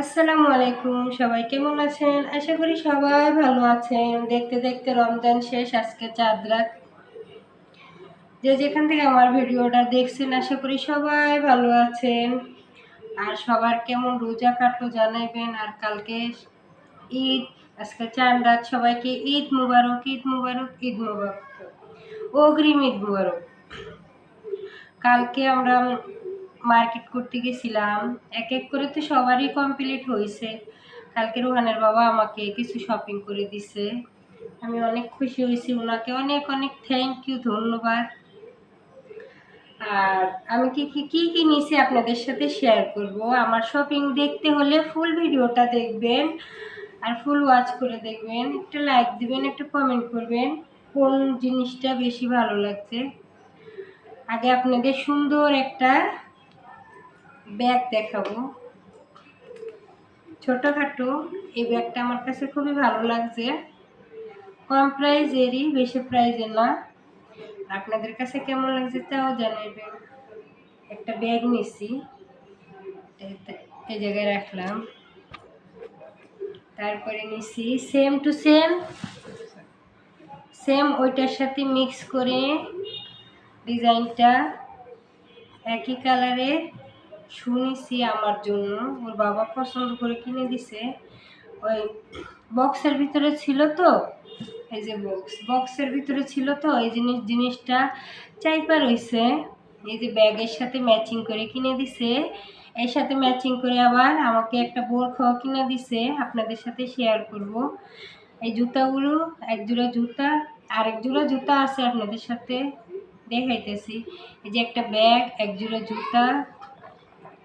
আসসালামু আলাইকুম, সবাই কেমন আছেন? আশা করি সবাই ভালো আছেন। দেখতে দেখতে রমজান শেষ, আজকে চাঁদ রাত। যে যেখান থেকে আমার ভিডিওটা দেখছেন, আশা করি সবাই ভালো আছেন। আর সবার কেমন রোজা কাটলো জানাবেন আর কালকে ঈদ, আজকে চাঁদ রাত, সবাইকে ঈদ মুবারক ঈদ মুবারক ঈদ মুবারক। অগ্রিম ঈদ মুবারক। কালকে আমরা মার্কেট করতে গেছিলাম। এক এক করে তো সবারই কমপ্লিট হয়েছে কালকে রোহানের বাবা আমাকে কিছু শপিং করে দিছে। আমি অনেক খুশি হয়েছি ওনাকে। অনেক অনেক থ্যাংক ইউ ধন্যবাদ। আর আমি কি কি, কী, কি নিয়েছি আপনাদের সাথে শেয়ার করব? আমার শপিং দেখতে হলে ফুল ভিডিওটা দেখবেন আর ফুল ওয়াচ করে দেখবেন। একটা লাইক দিবেন, একটা কমেন্ট করবেন কোন জিনিসটা বেশি ভালো লাগছে। আগে আপনাদের সুন্দর একটা ব্যাগ দেখাবো। ছোটোখাটো, এই ব্যাগটা আমার কাছে খুবই ভালো লাগছে। কম প্রাইজেরই, বেশি প্রাইজের না। আপনাদের কাছে কেমন লাগছে তাও জানাবেন। একটা ব্যাগ নিছি। এই জায়গায় রাখলাম। তারপরে নিছি সেম টু সেম। সেম ওইটার সাথে মিক্স করে ডিজাইনটা একই কালারের। শুনেছি আমার জন্য। ওর বাবা পছন্দ করে কিনে দিছে। ওই বক্সের ভিতরে ছিল তো, এই যে বক্স, বক্সের ভিতরে ছিল তো, এই জিনিস, জিনিসটা চাইপা রয়েছে এই যে ব্যাগের সাথে ম্যাচিং করে কিনে দিছে। এর সাথে ম্যাচিং করে আবার আমাকে একটা বোরখাও কিনে দিছে। আপনাদের সাথে শেয়ার করব। এই জুতাগুলো, এক জোড়া জুতা, আরেক জোড়া জুতা আছে আপনাদের সাথে দেখাইতেছি। এই যে একটা ব্যাগ, এক জোড়া জুতা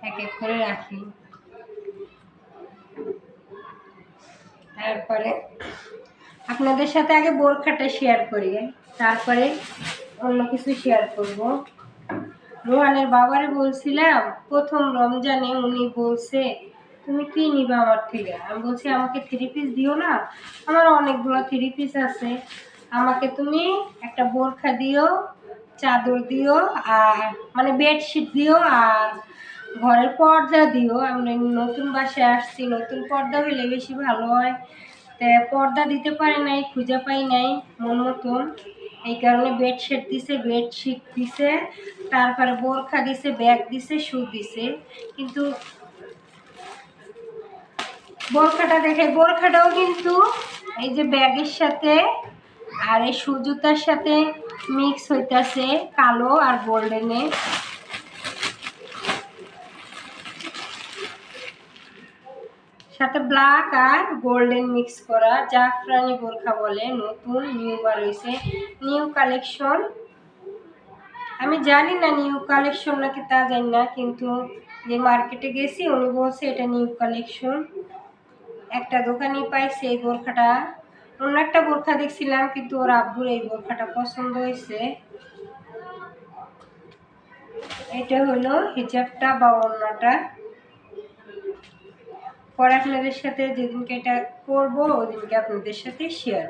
এক এক করে রাখি। তারপরে আপনাদের সাথে আগে বোরখাটা শেয়ার করি, তারপরে অন্য কিছু শেয়ার করব। রোহানের বাবারে বলছিলাম, প্রথম রমজানে উনি বলছে, তুমি কি নিবে আমার থেকে? আমি বলছি, আমাকে থ্রি পিস দিও না, আমার অনেকগুলো থ্রি পিস আছে। আমাকে তুমি একটা বোরখা দিও, চাদর দিও, আর মানে বেডশিট দিও, আর ঘরের পর্দা দিও আমি নতুন বাসায় আসছি, নতুন পর্দা হলে বেশি ভালো হয়। তা পর্দা দিতে পারে নাই, খুঁজে পাই নাই, মন মতন। এই কারণে বেডশিট দিছে বেডশিট দিছে, তারপরে বোরখা দিছে ব্যাগ দিছে শু দিছে। কিন্তু বোরখাটা দেখে, বোরখাটাও কিন্তু এই যে ব্যাগের সাথে আর এই সুজুতার সাথে মিক্স হইতাছে, কালো আর গোল্ডেনে সাথে ব্ল্যাক আর গোল্ডেন মিক্স করা জাফরানি বোরখা বলে নতুন নিউ বার হয়েছে নিউ কালেকশন আমি জানি না নিউ কালেকশন নাকি তা জানি না, কিন্তু যে মার্কেটে গেছি উনি বলছে এটা নিউ কালেকশন একটা দোকানই পাইছে এই বোরখাটা। অন্য একটা বোরখা দেখছিলাম, কিন্তু ওর আব্বুর এই বোরখাটা পছন্দ হয়েছে এটা হলো হিজাবটা বা অন্যটা পরে আপনাদের সাথে যেদিনকে এটা করব, ওদিনকে আপনাদের সাথে শেয়ার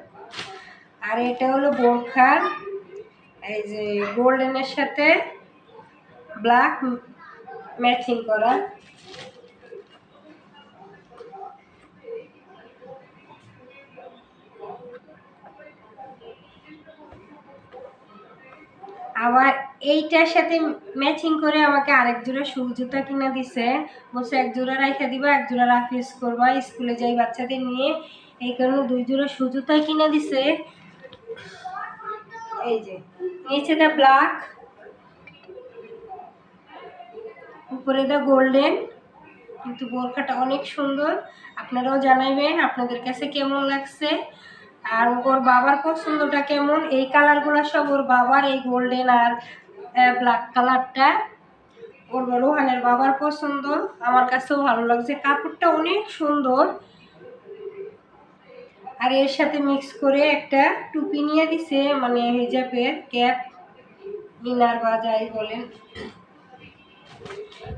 আর এটা হলো বোরখা এই যে গোল্ডেনের সাথে ব্ল্যাক ম্যাচিং করা। আবার এইটার সাথে ম্যাচিং করে আমাকে আরেক জোড়া শু জুতা কিনে দিছে। বলছে, এক জোড়া রাইখা দিবা, এক জোড়া রাফ ইউজ করবা। স্কুলে যাই বাচ্চাদের নিয়ে এই কারণে দুই জোড়া শু জুতা কিনে দিছে। এই যে নিচেটা ব্ল্যাক উপরে দা গোল্ডেন কিন্তু বোরখাটা অনেক সুন্দর। আপনারাও জানাইবেন আপনাদের কাছে কেমন লাগছে। আর ওর বাবার পছন্দটা কেমন? এই কালারগুলো সব ওর বাবার, এই গোল্ডেন আর ব্ল্যাক কালারটা ওর রোহানের বাবার পছন্দ। আমার কাছেও ভালো লাগছে। কাপড়টা অনেক সুন্দর। আর এর সাথে মিক্স করে একটা টুপি নিয়ে দিছে মানে হিজাবের ক্যাপ ইনার বা যাই বলেন।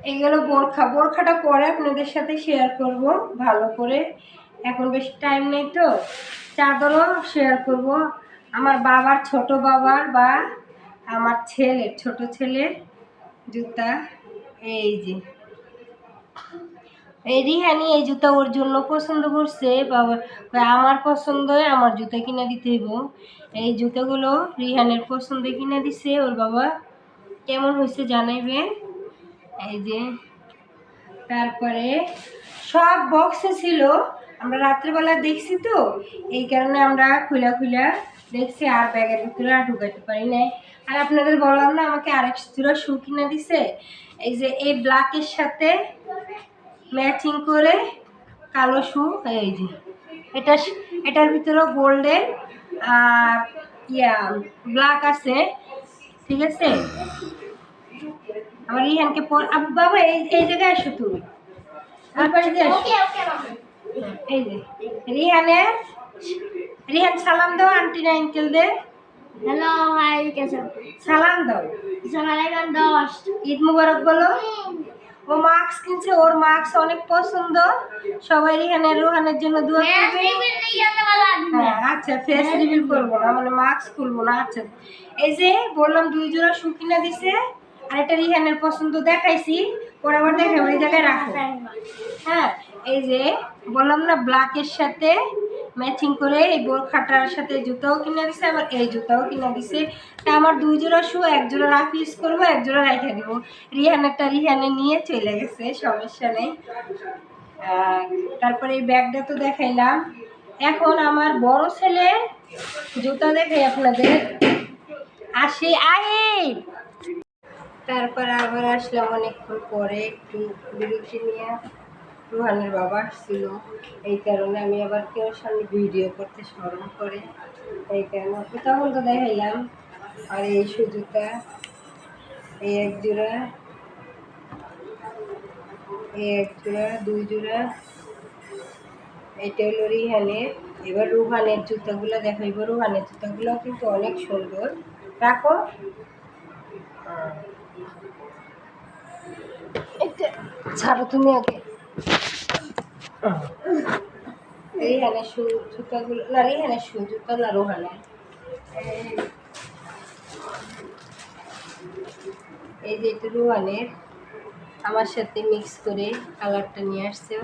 এগুলো বোরখা। বোরখাটা পরে আপনাদের সাথে শেয়ার করব, ভালো করে। এখন বেশি টাইম নেই তো। চাদরও শেয়ার করব। আমার বাবার ছোট বাবার বা আমার ছেলের, ছোট ছেলের জুতা, এই যে। এই রিহানি এই জুতা ওর জন্য পছন্দ করছে বাবা আমার পছন্দই আমার জুতা কিনে দিতে হইব। এই জুতাগুলো রিহানের পছন্দে কিনে দিছে, ওর বাবা কেমন হয়েছে জানাইবেন এই যে, তারপরে সব বক্সে ছিল, আমরা রাত্রেবেলা দেখছি তো, এই কারণে আমরা খুলা খুলা দেখছি আর ব্যাগের ভিতরে আর ঢুকাইতে পারি নাই। আর আপনাদের বললাম না আমাকে আরেক জোড়া শু কিনে দিছে। এই যে এই ব্ল্যাকের সাথে ম্যাচিং করে কালো শু এই যে। এটা এটার ভিতরে গোল্ডেন আর ইয়া ব্ল্যাক আছে। ঠিক আছে? আমার রিহানকে পর আব বাবা এই এই জায়গায় আসো তুমি। আমার পাশে আসো। ওকে ওকে মাম্মা এই যে রিহানের রিহান সালাম দাও আন্টি না আঙ্কেল দে। হ্যালো হাই কেসে সালাম দাও। সালাম দাও ঈদ মুবারক বলো। ও মাস্ক কিনছে ওর মাস্ক অনেক পছন্দ। সবাই এখানে রোহানের জন্য দোয়া করবে। হ্যাঁ আচ্ছা ফেস রিভিল করব না মানে মাস্ক খুলবো না আচ্ছা। এই যে বললাম দুই জোড়া সুকিনা দিছে আর একটা রিহানের পছন্দ দেখাইছি। পরে আবার দেখাবো এই জায়গায় রাখো। হ্যাঁ, হ্যাঁ এই যে বললাম না ব্ল্যাকের সাথে ম্যাচিং করে এই বোরখাটার সাথে জুতাও কিনে দিছে আবার এই জুতাও কিনে দিছে। তা আমার দুই জোড়া শু এক জোড়া রাফ ইউজ করব এক জোড়া রেখে দিব। রিহানেরটা রিহানে নিয়ে চলে গেছে সমস্যা নেই। আহ, তারপরে এই ব্যাগটা তো দেখাইলাম। এখন আমার বড় ছেলে জুতা দেখাই আপনাদের। আসি আই তারপর আবার আসলাম অনেকক্ষণ পরে একটু বিরতি নিয়ে। রুহানের বাবা আসছিল, এই কারণে আমি আবার কেউ সামনে ভিডিও করতে স্মরণ করে, এই কারণে তখন তো দেখাইলাম। আর এই সুজুতা এই এক জোড়া, এই এক জোড়া, দুই জোড়া, এটা হলো রিহানের। এবার রুহানের জুতাগুলো দেখাইব। রুহানের জুতাগুলো কিন্তু অনেক সুন্দর। রাখো। ছাড়ো তুমি আগে। রিহানের শু জুতাগুলো না রিহানের শু না রোহানের এই যে এটা আমার সাথে মিক্স করে কালারটা নিয়ে আসছে।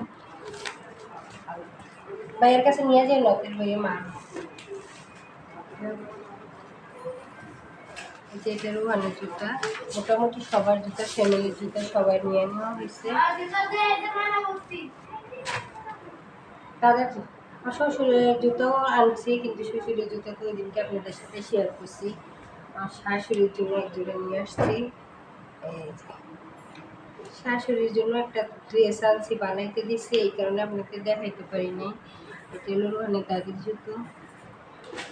ভাইয়ের কাছে নিয়ে যাই নতের ভাইয়ে মা যে এটা জুতা। মোটামুটি সবার জুতা, ফ্যামিলির জুতা সবাই নিয়ে নেওয়া হয়েছে। তাদের শ্বশুরের জুতাও আনছি, কিন্তু শ্বশুরের জুতা তো ওই দিনকে আপনাদের সাথে শেয়ার করছি। আমার শাশুড়ির জন্য এক জোড়া নিয়ে আসছি। শাশুড়ির জন্য একটা ড্রেস আনছি, বানাইতে দিছি, এই কারণে আপনাকে দেখাইতে পারিনি। এটা হলো রোহানের দাদির জুতো।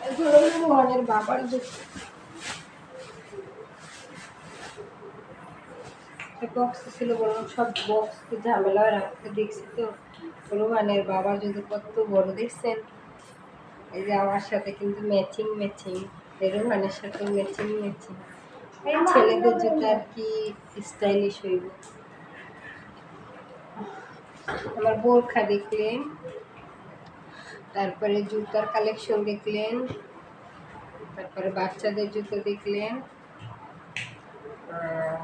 এগুলো রোহানের বাবার জুতো। বক্স ছিল বললাম সব বক্স ঝামেলা রাখতে দেখছি তো। রোহানের বাবার যদি কত বড় দেখছেন। এই যে আমার সাথে কিন্তু ম্যাচিং ম্যাচিং রোহানের সাথে ম্যাচিং ম্যাচিং এই ছেলেদের জুতো আর কি স্টাইলিশ হইব। আমার বোরখা দেখলেন তারপরে জুতার কালেকশন দেখলেন তারপরে বাচ্চাদের জুতো দেখলেন। আহ,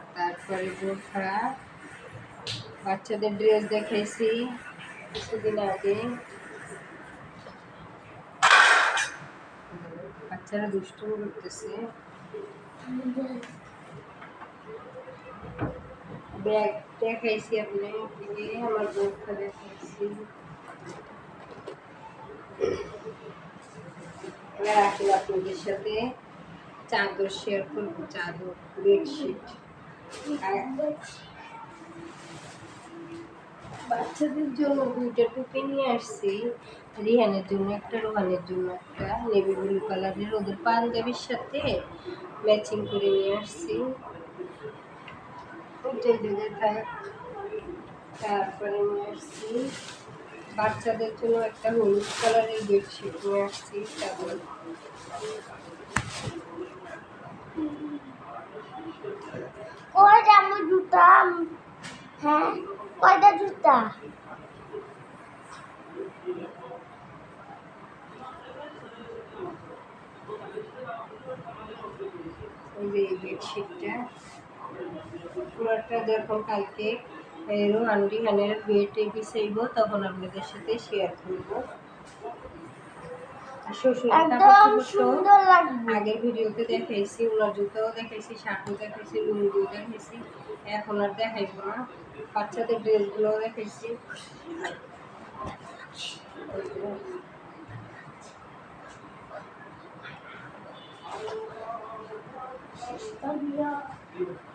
তারপরে বোরখা বাচ্চাদের ড্রেস দেখেছি, কিছুদিন আগে। বাচ্চারা দুষ্টুমি করতেছে। ব্যাগ দেখাইছি আপনাকে আমার বোরখা দেখাইছি। এবার আসলে আপনাদের সাথে চাদর শেয়ার করব, চাদর বেডশিট আর বাচ্চাদের জন্য দুইটা টুপি নিয়ে আসছি। রিহানের জন্য একটা, রোহানের জন্য একটা, নেভি ব্লু কালারের। ওদের পাঞ্জাবির সাথে ম্যাচিং করে নিয়ে আসছি। তারপরে নিয়ে আসছি। বাচ্চাদের জন্য একটা হলুদ কালারের বেডশিট নিয়ে আসছি চাদর কয়টা আমার জুতা হ্যাঁ কয়টা জুতা যে বেডশিটটা পুরোটা যখন কালকে এই রোহান রিহানের বিয়েটে বিছাইব তখন আপনাদের সাথে শেয়ার করব। একদম সুন্দর লাগবে। আগের ভিডিওতে দেখাইছি ওনার জুতাও দেখাইছি শার্টও দেখাইছি লুঙ্গিও দেখাইছি এখন আর দেখাইবো না। বাচ্চাদের ড্রেসগুলোও দেখাইছি।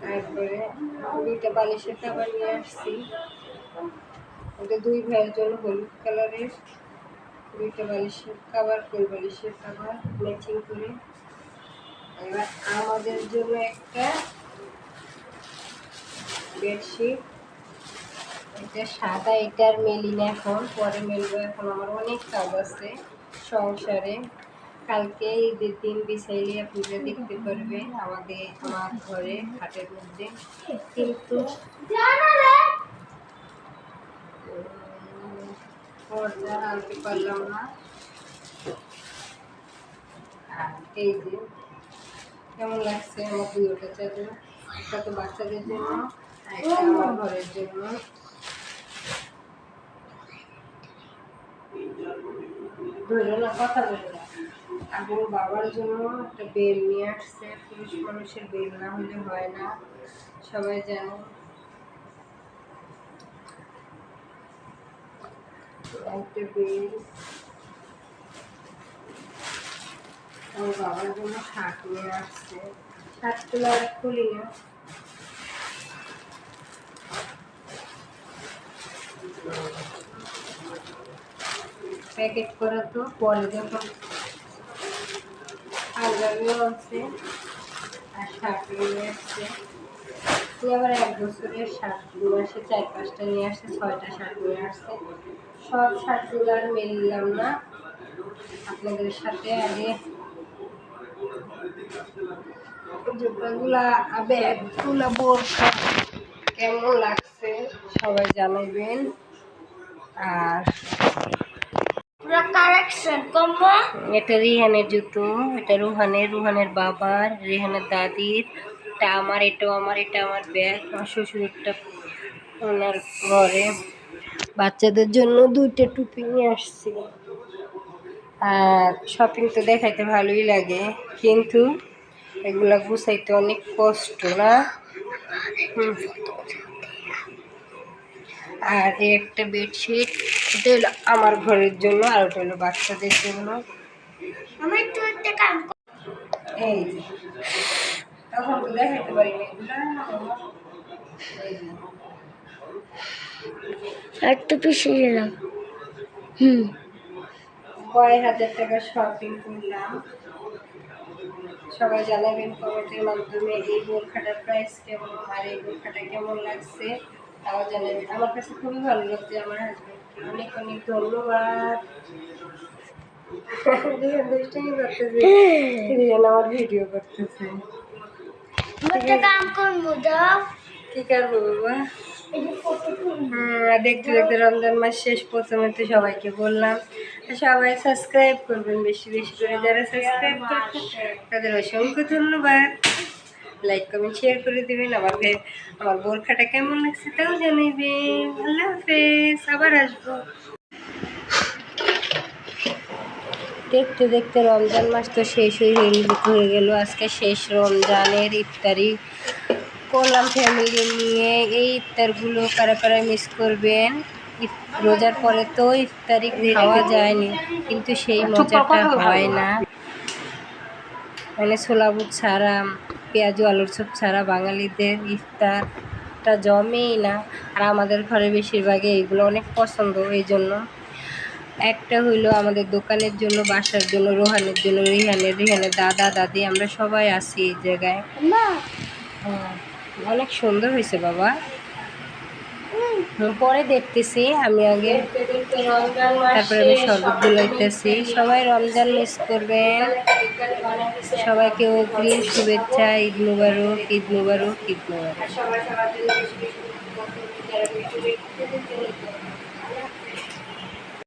তারপরে দুইটা বালিশের কাবার নিয়ে আসছি। ওটা দুই ভাইয়ের জন্য হলুদ কালারের। দুইটা বালিশের কাবার ফুল বালিশের কাবার ম্যাচিং করে। এবার আমাদের জন্য একটা বেডশিট এটা সাদা এটার মেলি না এখন, পরে মেলবো এখন। আমার অনেক কাজ আছে সংসারে। কালকে ঈদের দিন বিছাইলে পূজা দেখতে পারবে আমাদের আমার ঘরে, হাটের মধ্যে। কিন্তু পর্দা আনতে পারলাম না আর এই যে কেমন লাগছে? আমার দুটোটা চাদর একটা তো বাচ্চাদের জন্য একটা আমার ঘরের জন্য ধরো না কথা বলো না বাবার জন্য একটা বেল নিয়ে আসছে পুরুষ মানুষের বেল না হলে হয় না সবাই জানে একটা বেল আমার বাবার জন্য শার্ট নিয়ে আসছে শার্টগুলো আর খুলি না প্যাকেট করা তো, পরে যখন পাঞ্জাবিও আছে। আর শার্ট নিয়ে আসছে। আবার এক বছরের শার্ট নিয়ে আসছে চার পাঁচটা নিয়ে আসছে ছয়টা শার্ট নিয়ে আসছে সব শার্টগুলো আর মেললাম না। আপনাদের সাথে আগে জুতাগুলা ব্যাগগুলা বোরখা কেমন লাগছে সবাই জানাবেন। আর এটা রিহানের জুতো এটা রুহানের রুহানের বাবার রিহানের দাদির। এটা আমার এটাও আমার এটা আমার ব্যাগ আমার শ্বশুরটা ওনার ঘরে। বাচ্চাদের জন্য দুইটা টুপি নিয়ে আসছি। আর শপিং তো দেখাইতে ভালোই লাগে কিন্তু এগুলা গুছাইতে অনেক কষ্ট না? আর এই একটা বেডশিট এটা হলো আমার ঘরের জন্য আর ওটা হলো বাচ্চাদের জন্য। একটা কাম এই তখন তো দেখাইতে পারি না যে। একটু পিছিয়ে গেলাম হুম। কয় হাজার টাকা শপিং করলাম। সবাই জানাবেন কমেন্টের মাধ্যমে এই বোরখাটার প্রাইস কেমন? আর এই বোরখাটা কেমন লাগছে? তাও জানাবেন। আমার কাছে খুবই ভালো লাগছে আমার হাজবেন্ডকে অনেক অনেক ধন্যবাদ। আমার ভিডিও করতেছে। কি করব বাবা এই যে ফটো তুলবো হুম, দেখতে দেখতে রমজান মাস শেষ প্রথমে তো সবাইকে বললাম। সবাই সাবস্ক্রাইব করবেন বেশি বেশি করে। যারা সাবস্ক্রাইব করবেন তাদের অসংখ্য ধন্যবাদ। লাইক কমেন্ট শেয়ার করে দেবেন। ভাই- আমার বোরখাটা কেমন লাগছে তাও জানাবেন আল্লাহ হাফেজ আবার আসব। দেখতে দেখতে রমজান মাস তো শেষ হয়ে হয়ে গেল। আজকে শেষ রমজানের ইফতারি। করলাম ফ্যামিলি নিয়ে। এই ইফতারগুলো কারা কারা মিস করবেন? ইফ- রোজার পরে তো ইফতারি খাওয়া যায়নি কিন্তু সেই মজাটা হয় না। মানে ছোলা বুট ছাড়া পেঁয়াজু আলুর সব ছাড়া বাঙালিদের ইফতারটা জমেই না। আর আমাদের ঘরে বেশিরভাগই এইগুলো অনেক পছন্দ এই জন্য। একটা হইল আমাদের দোকানের জন্য বাসার জন্য রোহানের জন্য রিহানের। রিহানের দাদা দাদি আমরা সবাই আছি এই জায়গায়। না হ্যাঁ, অনেক সুন্দর হয়েছে বাবা। পরে দেখতেছি, আমি আগে তারপরে আমি শরবত দিলাইতেছি সবাই রমজান মিস করবেন। সবাইকে অগ্রিম শুভেচ্ছা, ঈদ মুবারক ঈদ মুবারক ঈদ মুবারক।